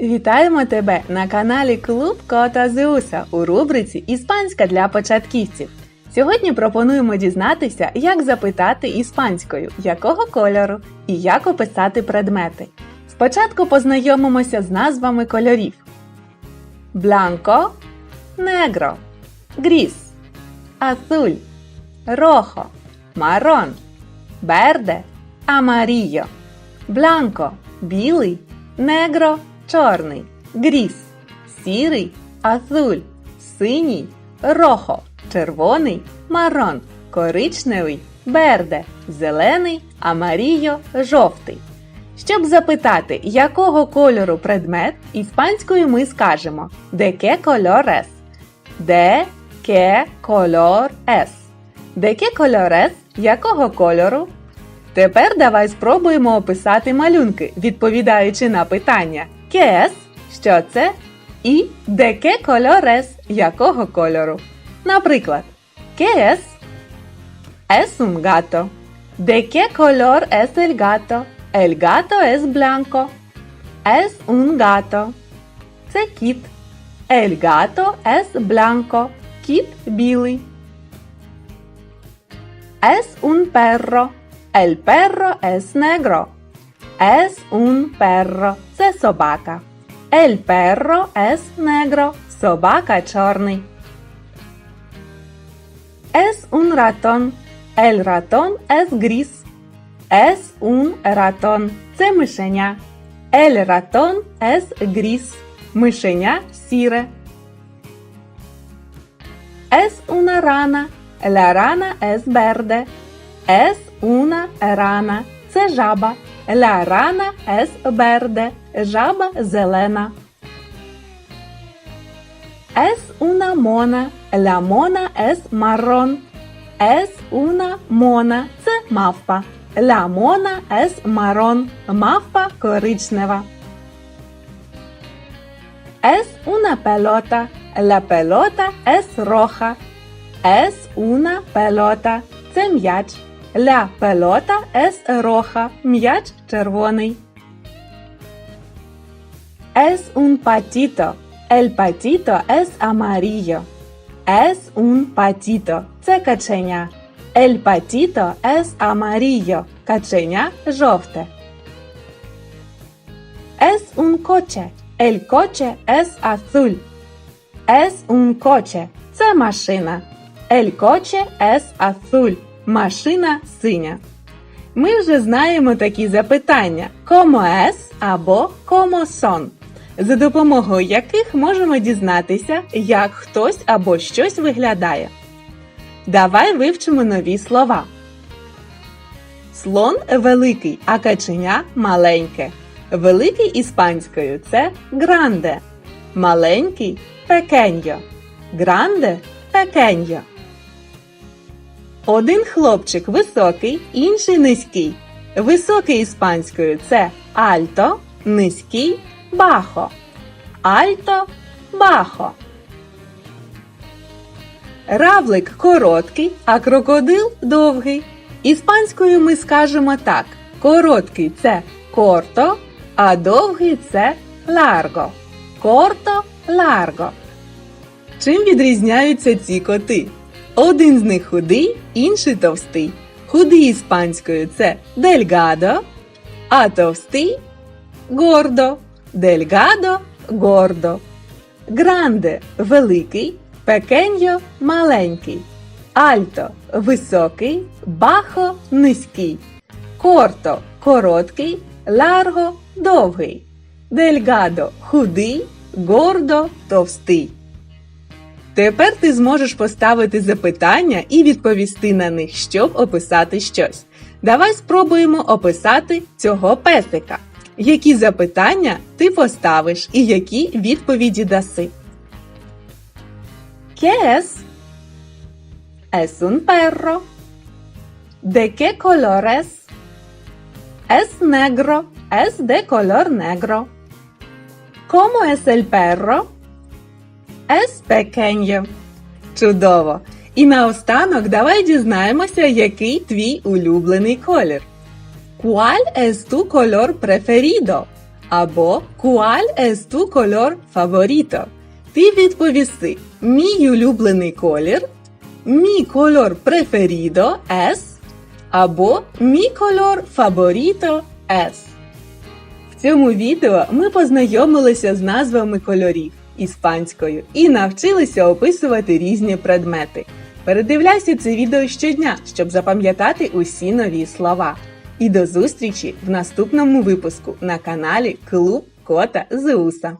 Вітаємо тебе на каналі Клуб Кота Зеуса у рубриці Іспанська для початківців. Сьогодні пропонуємо дізнатися, як запитати іспанською, якого кольору і як описати предмети. Спочатку познайомимося з назвами кольорів: Бланко, негро, гріс, азуль, рохо, марон, берде, амарійо, бланко білий, негро чорний, гріс, сірий, азуль, синій, рохо, червоний, марон, коричневий, берде, зелений, амарійо, жовтий. Щоб запитати, якого кольору предмет, іспанською ми скажемо «De qué color es?» «De qué color es?» «De qué color es?» Якого кольору? Тепер давай спробуємо описати малюнки, відповідаючи на питання «Qué es?» Що це? І «De qué color es?» Якого кольору? Наприклад, ¿Qué es? Es un gato. ¿De qué color es el gato? El gato es blanco. Es un gato. Це кіт. El gato es blanco. Кіт білий. Es un perro. El perro es negro. Es un perro. Це собака. El perro es negro. Собака чорний. Es un ratón. El ratón es gris. Es un ratón. Це мишеня. El ratón es gris. Мишеня сіре. Es una rana. La rana es verde. Es una rana. Це жаба. La rana es verde. Жаба зелена. Es una mona. La mona es marrón. Es una mona. Це мавпа. La mona es marrón. Мавпа коричнева. Es una pelota. La pelota es roja. Es una pelota. Це м'яч. La pelota es roja. М'яч червоний. Es un patito. El patito es amarillo. Es un patito. Це каченя. El patito es amarillo. Каченя жовте. Es un coche. El coche es azul. Es un coche. Це машина. El coche es azul. Машина синя. Ми вже знаємо такі запитання: como es або como son, за допомогою яких можемо дізнатися, як хтось або щось виглядає. Давай вивчимо нові слова. Слон великий, а каченя маленьке. Великий іспанською це гранде. Маленький пекеньо. Гранде пекеньо. Один хлопчик високий, інший низький. Високий іспанською це альто, низький бахо. Альто бахо. Равлик короткий, а крокодил довгий. Іспанською ми скажемо так: короткий це корто, а довгий це ларго. Корто ларго. Чим відрізняються ці коти? Один з них худий, інший товстий. Худий іспанською це дельгадо, а товстий гордо. Дельгадо гордо. Гранде великий, пекеньо маленький. Альто високий, бахо низький. Корто короткий, ларго довгий. Дельгадо худий, гордо товстий. Тепер ти зможеш поставити запитання і відповісти на них, щоб описати щось. Давай спробуємо описати цього песика. Які запитання ти поставиш і які відповіді даси? ¿Qué es? Es un perro. ¿De qué color es? Es negro. Es de color negro. ¿Cómo es el perro? Es pequeño. Чудово! І наостанок давай дізнаємося, який твій улюблений колір. ¿Cuál es tu color preferido? або «Cuál es tu color favorito?» Ти відповіси Мій улюблений колір, мій колор преферідо es або мій колор фаворіто es. В цьому відео ми познайомилися з назвами кольорів іспанською і навчилися описувати різні предмети. Передивляйся це відео щодня, щоб запам'ятати усі нові слова. І до зустрічі в наступному випуску на каналі Клуб Кота Зеуса.